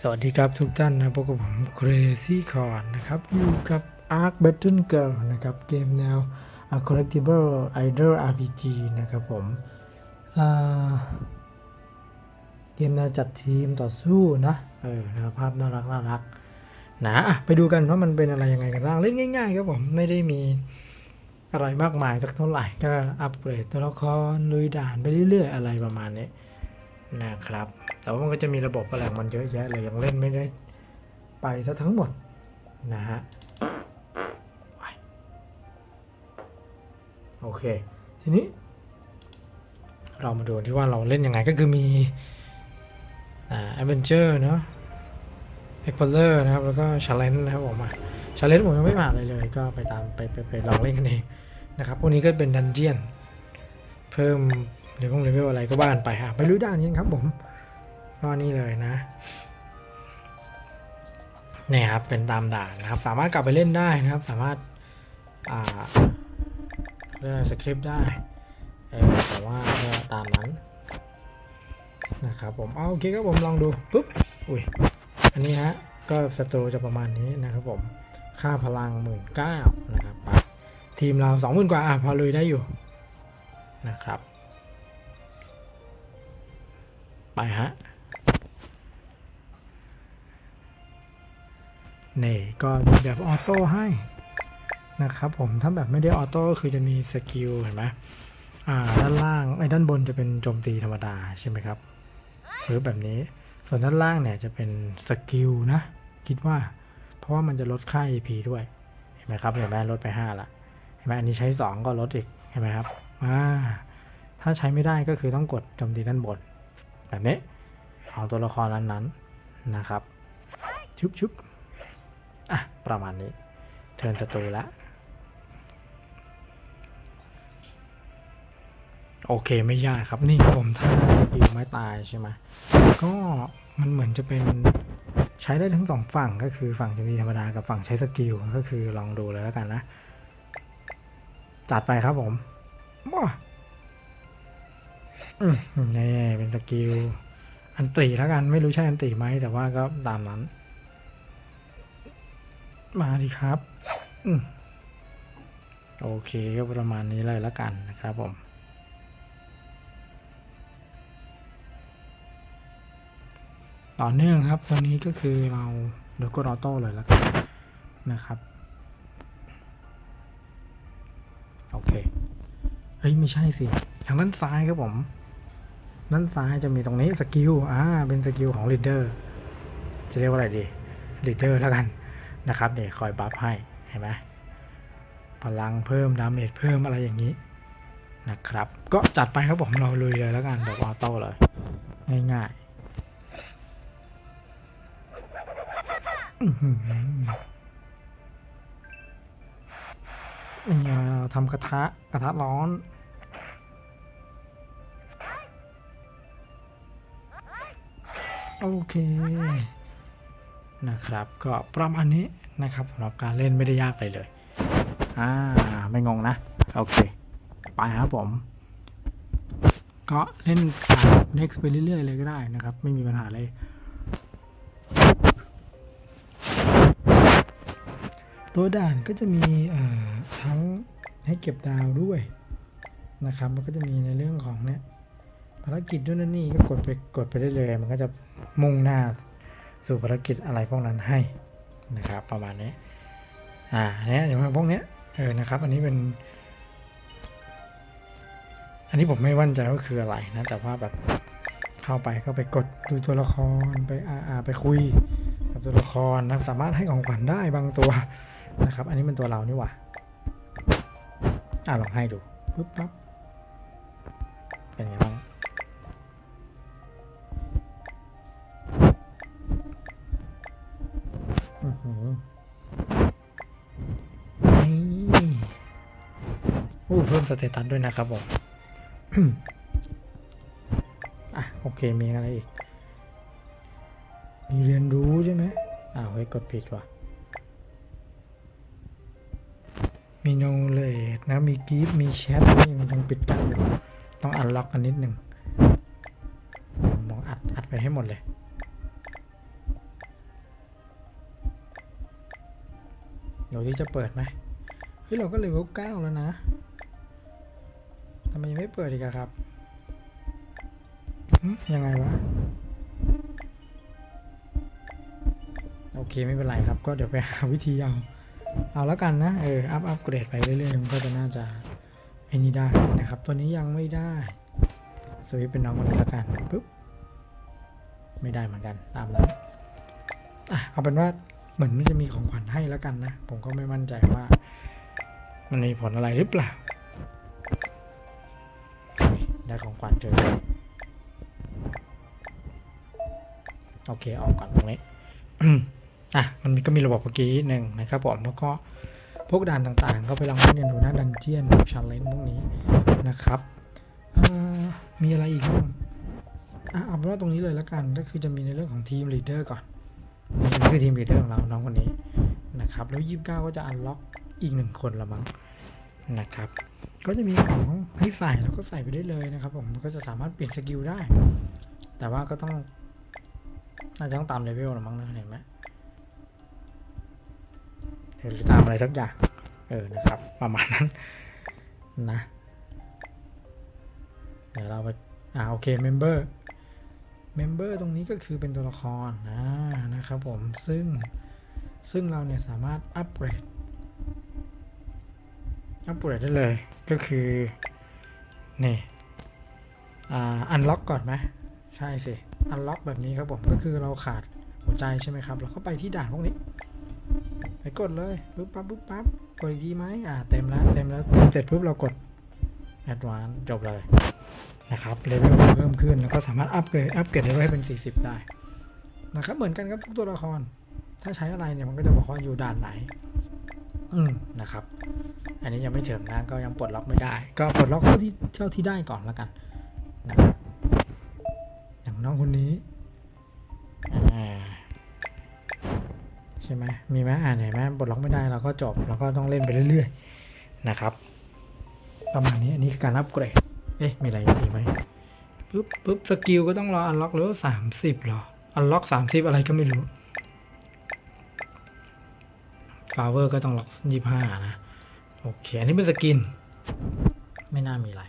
สวัสดีครับทุกท่านนะพบกับผม Crazy Corn นะครับ อยู่กับ Ark Battle Girl นะครับ เกมแนว Collectible Idol RPG นะครับผมเกมแนวจัดทีมต่อสู้นะเออนะภาพน่ารักน่ารักนะอะไปดูกันว่ามันเป็นอะไรยังไงกันบ้างเล่นง่ายๆครับผม ไม่ได้มีอะไรมากมายสักเท่าไหร่ก็อัปเกรดตัวละครลุยด่านไปเรื่อยๆ อะไรประมาณนี้นะครับ แต่ว่ามันก็จะมีระบบอะไรของมันเยอะแยะเลยยังเล่นไม่ได้ไปซะทั้งหมดนะฮะโอเค ทีนี้ เรามาดูที่ว่าเราเล่นยังไงก็คือมีอ่า adventure เนาะ explorer นะครับ แล้วก็ challenge นะครับผมอะ challenge ผมยังไม่ผ่านเลยเลย ก็ไปตามไปไปไปลองเล่นกันเองนะครับ พวกนี้ก็เป็นดันเจียน เพิ่มเลเวลเลเวลอะไรก็บ้านไปฮะไปรู้ด้านนี้ครับผม ก็นี่เลยนะเนี่ยครับเป็นตามด่านนะครับ สามารถกลับไปเล่นได้นะครับ สามารถอ่าเรื่องสคริปต์ได้เออแต่ว่าก็ตามนั้นนะครับผมเอาโอเคครับผมลองดูปุ๊บอุ้ยอันนี้ฮะก็สตรจะประมาณนี้นะครับผมค่าพลังหมื่นเก้านะครับไปทีมเราสองหมื่นกว่าอะพอลุยได้อยู่นะครับ ไปฮะ นี่ก็มีแบบออโต้ให้นะครับผมถ้าแบบไม่ได้ออโต้ก็คือจะมีสกิลเห็นไหมอ่าด้านล่างไอ้ด้านบนจะเป็นโจมตีธรรมดาใช่ไหมครับหรือแบบนี้ ส่วนด้านล่างเนี่ยจะเป็นสกิลนะ คิดว่า เพราะว่ามันจะลดค่า EP ด้วย เห็นไหมครับเห็นไหมลดไป 5 ละ เห็นไหมอันนี้ใช้ 2 ก็ลดอีก เห็นไหมครับอ่าถ้าใช้ไม่ได้ก็คือต้องกดโจมตีด้านบน แบบนี้ ของตัวละครนั้นๆนะครับ ชุบชุบ อะ ประมาณนี้ เทิร์นศัตรูแล้วโอเคไม่ยากครับนี่ผมถ้าสกิลไม่ตายใช่ไหมก็มันเหมือนจะเป็นใช้ได้ทั้งสองฝั่งก็คือฝั่งจะมีธรรมดากับฝั่งใช้สกิลก็คือลองดูเลยแล้วกันนะ จัดไปครับผมว้านี่เป็นสกิลอันตรีแล้วกันไม่รู้ใช่อันตรีไหมแต่ว่าก็ตามนั้น มาดีครับอโอเคก็ประมาณนี้เลยล้วกันนะครับผมต่อเนื่องครับตัวนี้ก็คือเราเดี๋ยวกดออโต้เลยล้วกันนะครับโอเคเฮ้ยไม่ใช่สิทางด้านซ้ายครับผมด้านซ้ายจะมีตรงนี้สกิลอ่าเป็นสกิลของลีดเดอร์จะเรียกว่าอะไรดีลีดเดอร์แล้วกัน นะครับเนี่ยคอยบัฟให้เห็นไหมพลังเพิ่มดาเมจเพิ่มอะไรอย่างนี้นะครับ ก็จัดไปครับผมเราลุยเลยแล้วกันแบบออโต้เลย ง่ายๆนี่เราทำกระทะกระทะร้อนโอเค นะครับ ก็ประมาณนี้นะครับสำหรับการเล่นไม่ได้ยากเลยเลย อ่า ไม่งงนะ โอเค ไปครับผม ก็เล่นผ่าน next ไปเรื่อยๆเลยก็ได้นะครับ ไม่มีปัญหาเลยตัวด่านก็จะมีทั้งให้เก็บดาวด้วยนะครับ มันก็จะมีในเรื่องของเนี่ยภารกิจด้วยนั่นนี่ก็กดไปกดไปได้เลย มันก็จะมุ่งหน้า สู่ภารกิจอะไรพวกนั้นให้นะครับประมาณนี้อ่าเนี่ยอย่างพวกเนี้ยเออนะครับ อันนี้เป็น อันนี้ผมไม่มั่นใจว่าคืออะไรนะแต่ว่าแบบเข้าไปก็ไปกดดูตัวละครไปอ่าอาไปคุยกับตัวละครนะสามารถให้ของขวัญได้บางตัวนะครับ อันนี้เป็นตัวเรานี่หว่าอ่าลองให้ดูปุ๊บปั๊บเป็นไงบ้าง อ้เพิ่มสเตตัสด้วยนะครับผมอะโอเคมีอะไรอีก มีเรียนรู้ใช่ไหมอ้าวเฮ้ยกดผิดว่ะมีโนเลดนะ มีกีฟมีแชทนี่ยังต้องปิดกันอยู่ต้องอันล็อกกันนิดหนึ่งมองอัดอัดไปไปให้หมดเลย เดี๋ยวที่จะเปิดไหมเฮ้ยเราก็เลเวลเก้าแล้วนะ ทำไมยังไม่เปิดอีกครับยังไงวะ โอเคไม่เป็นไรครับ ก็เดี๋ยวไปหาวิธีเอา เอาแล้วกันนะ เออ อัพอัพเกรดไปเรื่อยๆ มันก็จะน่าจะไอ้นี่ได้นะครับ ตัวนี้ยังไม่ได้สวิตเป็นน้องคนนี้แล้วกันปุ๊บ ไม่ได้เหมือนกันตามนั้นอะเอาเป็นว่าเหมือนมันจะมีของขวัญให้แล้วกันนะ ผมก็ไม่มั่นใจว่า มันมีผลอะไรหรือเปล่า ได้ของขวัญเจอโอเคออกก่อนตรงนี้อะมันก็มีระบบเมื่อกี้หนึ่งนะครับผมแล้วก็พวกด่านต่างๆ ก็ไปลองเล่นกันดูนะดันเจียนชาเลนจ์พวกนี้นะครับมีอะไรอีกบ้างอะเอาเป็นว่าตรงนี้เลยแล้วกันก็คือจะมีในเรื่องของทีมลีดเดอร์ก่อนนี่คือทีมลีดเดอร์ของเราน้องคนนี้นะครับแล้วยี่สิบเก้าก็จะอันล็อกอีกหนึ่งคนละมั้งนะครับ ก็จะมีของให้ใส่แล้วก็ใส่ไปได้เลยนะครับผมก็จะสามารถเปลี่ยนสกิลได้ แต่ว่าก็ต้องน่าจะต้องตามเลเวลละมั้งนะเห็นไหมหรือตามอะไรสักอย่างเออนะครับ ประมาณนั้นนะ เดี๋ยวเราไปอ่าโอเคเมมเบอร์เมมเบอร์ตรงนี้ก็คือเป็นตัวละครนะนะครับผมซึ่งซึ่งเราเนี่ยสามารถอัปเกรด อัปเกรดได้เลยก็คือ นี่อ่าอันล็อกก่อนไหมใช่สิอันล็อกแบบนี้ครับผมก็คือเราขาดหัวใจใช่ไหมครับ เราก็ไปที่ด่านพวกนี้ไปกดเลยปุ๊บปั๊บปุ๊บปั๊บกดอีไหมอ่าเต็มแล้วเต็มแล้วเสร็จปุ๊บเรากด Advance จบเลยนะครับเลเวลเพิ่มขึ้นแล้วก็สามารถอัปเกรดอัปเกรดเลเวลให้เป็น 40 ได้นะครับเหมือนกันครับทุกตัวละคร ถ้าใช้อะไรเนี่ยมันก็จะบอกว่าอยู่ด่านไหน อืมนะครับ อันนี้ยังไม่ถึงนะก็ยังปลดล็อกไม่ได้ ก็ปลดล็อกเท่าที่เท่าที่ได้ก่อนแล้วกันนะครับอย่างน้องคนนี้ใช่ไหมมีไหมอ่านเห็นไหมบทล็อกไม่ได้เราก็จบเราก็ต้องเล่นไปเรื่อยๆนะครับประมาณนี้อันนี้คือการอัปเกรดเอ๊ะมีอะไรอีกไหมปุ๊บปุ๊บสกิลก็ต้องรออันล็อกเลเวลสามสิบหรออันล็อกสามสิบอะไรก็ไม่รู้ฟาเวอร์ก็ต้องล็อกยี่ห้านะ โอเค อันนี้เป็นสกิน ไม่น่ามีอะไร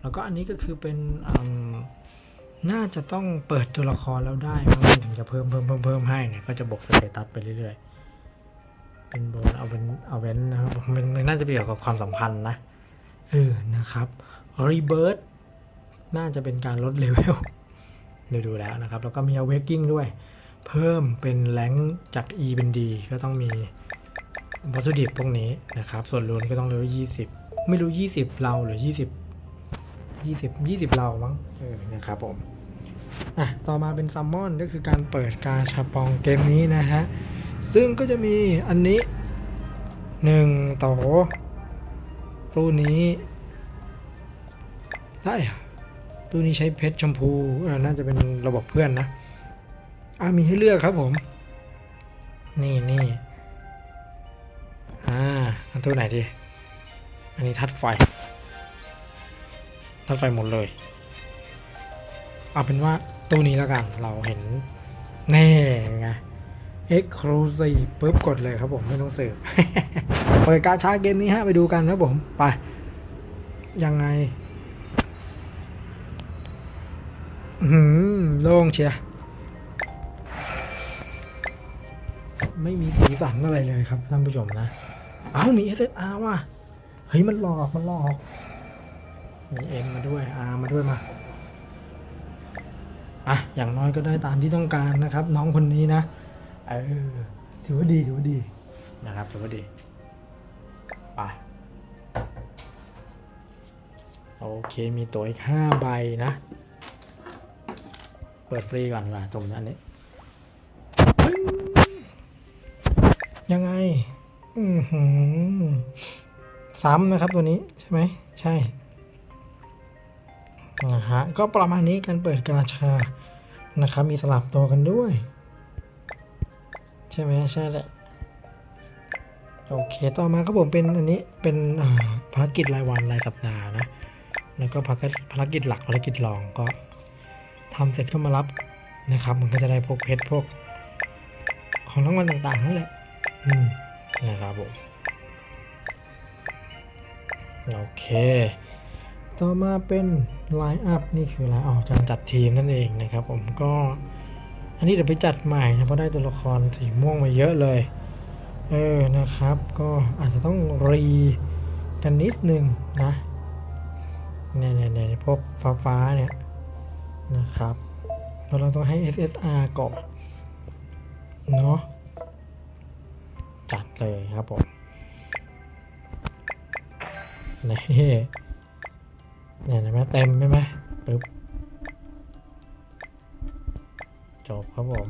แล้วก็อันนี้ก็คือเป็นน่าจะต้องเปิดตัวละครแล้วได้เพราะมันถึงจะเพิ่มเพิ่มเพิ่มเพิ่มให้เนี่ยก็จะบวกสเตตัสไปเรื่อยๆ เป็นโบนเอาเป็นเอาเว้นนะครับมันนน่าจะเกี่ยวกับความสัมพันธ์นะเออนะครับรีเบิร์น่าจะเป็นการลดเลเวลดูดูแล้วนะครับ แล้วก็มี awakening ด้วย เพิ่มเป็นแรงจาก E เป็น D ก็ต้องมี วัตถุดิบพวกนี้นะครับ ส่วนรวมก็ต้องเลเวล20 ไม่รู้ 20 เราหรือ 20 20 20 เรามั้งเออนะครับผมอะต่อมาเป็นซัมมอนก็คือการเปิดกาชาปองเกมนี้นะฮะ ซึ่งก็จะมีอันนี้หนึ่งโตตู้นี้ได้ตู้นี้ใช้เพชรชมพูอ่าน่าจะเป็นระบบเพื่อนนะอะมีให้เลือกครับผม นี่นี่ อันตัวไหนดี อันนี้ทัดไฟ ทัดไฟหมดเลย เอาเป็นว่าตู้นี้แล้วกัน เราเห็น แน่ไง Exclusive ปุ๊บกดเลยครับผม ไม่ต้องสืบเปิดการช้าเกมนี้ฮะ ไปดูกันครับผม ไป ยังไงหืมโล่งเชียร์ไม่มีสีสันอะไรเลยครับท่านผู้ชมนะ อ้ามี SSR ว่ะ เฮ้ย มันหลอก มันหลอก มี M มาด้วย R มาด้วยมาอะอย่างน้อยก็ได้ตามที่ต้องการนะครับ น้องคนนี้นะ เออ ถือว่าดีถือว่าดีนะครับถือว่าดี ไป โอเคมีตัวอีกห้าใบนะ เปิดฟรีก่อนดีกว่าตรงนั้นนี้ปึ้งยังไง อือหือซ้ำนะครับตัวนี้ใช่ไหมใช่นะฮะก็ประมาณนี้การเปิดกาชานะครับ มีสลับตัวกันด้วย ใช่ไหมใช่แหละโอเค ต่อมาก็ผมเป็นอันนี้เป็นภารกิจรายวันรายสัปดาห์นะ แล้วก็ภารกิจภารกิจหลักภารกิจรองก็ทำเสร็จก็มารับนะครับ มันก็จะได้พวกเพชรพวก ของรางวัลต่างๆนั่นแหละ อืม นะครับผมโอเค ต่อมาเป็นไลน์อัพนี่คืออะไรอ๋อการจัดทีมนั่นเองนะครับผมก็อันนี้เดี๋ยวไปจัดใหม่นะเพราะได้ตัวละครสีม่วงมาเยอะเลยเออนะครับก็อาจจะต้องรีกันนิดนึงนะเนี่ยเนี่ยเนี่ยพวกฟ้าฟ้าเนี่ยนะครับเราะเราต้องให้ SSR ก่อนเนาะ จัดเลยครับผมนี่เนี่ยเห็นไหมเต็มใช่ไหมปึ๊บจบครับผม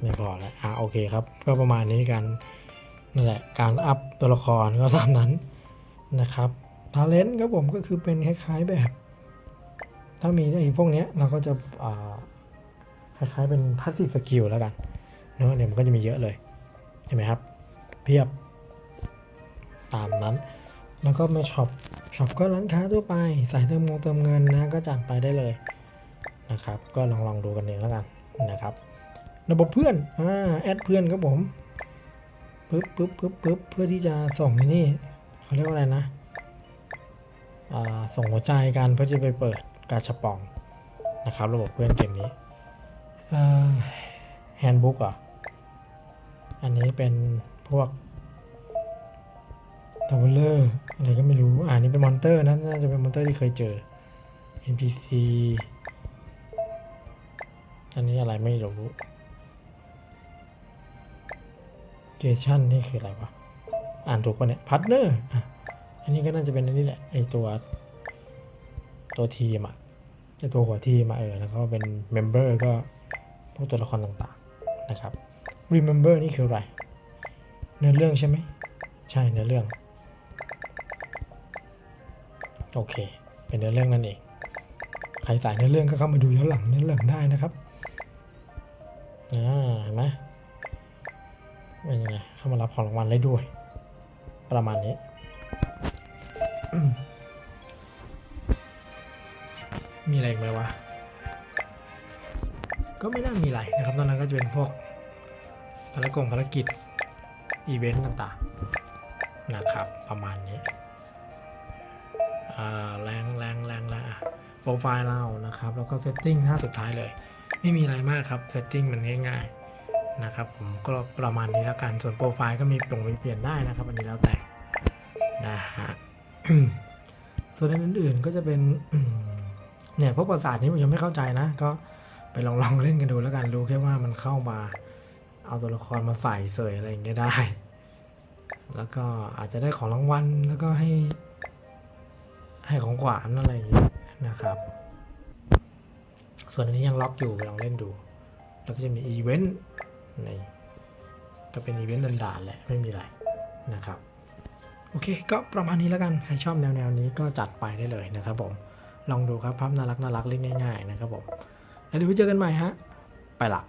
ไม่พอแล้วอะโอเคครับ ก็ประมาณนี้กันนั่นแหละการอัพตัวละครก็ตามนั้นนะครับทาเลนต์ครับผมก็คือเป็นคล้ายๆแบบ ถ้ามีไอ้พวกนี้เราก็จะคล้ายๆเป็นพาสซีฟสกิลแล้วกันเนาะเนี่ยมันก็จะมีเยอะเลย เห็นไหมครับ เพียบตามนั้น แล้วก็มาช็อปช็อปก็ร้านค้าทั่วไปใส่เติมเงงเติมเงินนะก็จัดไปได้เลยนะครับ ก็ลองลองดูกันเองแล้วกันนะครับ ระบบเพื่อนอ่าแอดเพื่อนครับผมปึ๊บปึ๊บปึ๊บปึ๊บเพื่อที่จะส่งไอ้นี่เขาเรียกว่าอะไรนะ อ่า ส่งหัวใจกันเพื่อจะไปเปิด กาชาปองนะครับ ระบบเพื่อนเกมนี้แฮนด์บุ๊กอะอันนี้เป็นพวกทัวเลอร์อะไรก็ไม่รู้ อ่านี่เป็นมอนเตอร์นะน่าจะเป็นมอนเตอร์ที่เคยเจอ NPC อันนี้อะไรไม่รู้เจชันนี่คืออะไรวะ อ่านถูกปะเนี่ยพาร์ทเนอร์อะอันนี้ก็น่าจะเป็นอันนี้แหละไอตัว ตัวทีมอะไอตัวหัวทีมอะเออแล้วก็เป็นเมมเบอร์ก็พวกตัวละครต่างๆนะครับ remember นี่คืออะไร เนื้อเรื่องใช่ไหม ใช่เนื้อเรื่อง โอเค เป็นเนื้อเรื่องนั่นเอง ใครสายเนื้อเรื่องก็เข้ามาดูย้อนหลังเนื้อเรื่องได้นะครับอ่าเห็นไหมเป็นยังไงเข้ามารับของรางวัลได้ด้วย ประมาณนี้ มีอะไรอีกไหมวะ ก็ไม่น่ามีอะไรนะครับตอนนั้นก็จะเป็นพวกภารกงภารกิจ อีเวนต์ต่างๆ นะครับ ประมาณนี้อ่าแรงแรงแรงแรงอะโปรไฟล์เรานะครับ แล้วก็เซตติ้งหน้าสุดท้ายเลย ไม่มีอะไรมากครับเซตติ้งมันง่ายๆนะครับ ผมก็ประมาณนี้แล้วกัน ส่วนโปรไฟล์ก็มีปรงมีเปลี่ยนได้นะครับ อันนี้แล้วแต่นะฮะส่วนอันอื่นๆก็จะเป็น เนี่ยพวกประสาทนี้ผมยังไม่เข้าใจนะ ก็ไปลองลองเล่นกันดูแล้วกันรู้แค่ว่ามันเข้ามา เอาตัวละครมาใส่เสยอะไรอย่างเงี้ยได้ แล้วก็อาจจะได้ของรางวัลแล้วก็ให้ ให้ของขวัญอะไรอย่างเงี้ยนะครับ ส่วนอันนี้ยังล็อกอยู่ไปลองเล่นดู แล้วก็จะมีอีเวนต์ในก็เป็นอีเวนต์ด่านๆแหละไม่มีอะไรนะครับโอเค ก็ประมาณนี้แล้วกัน ใครชอบแนวๆนี้ก็จัดไปได้เลยนะครับผม ลองดูครับภาพน่ารักน่ารักเล่นง่ายๆนะครับผมแล้วเดี๋ยวไว้เจอกันใหม่ฮะ ไปละ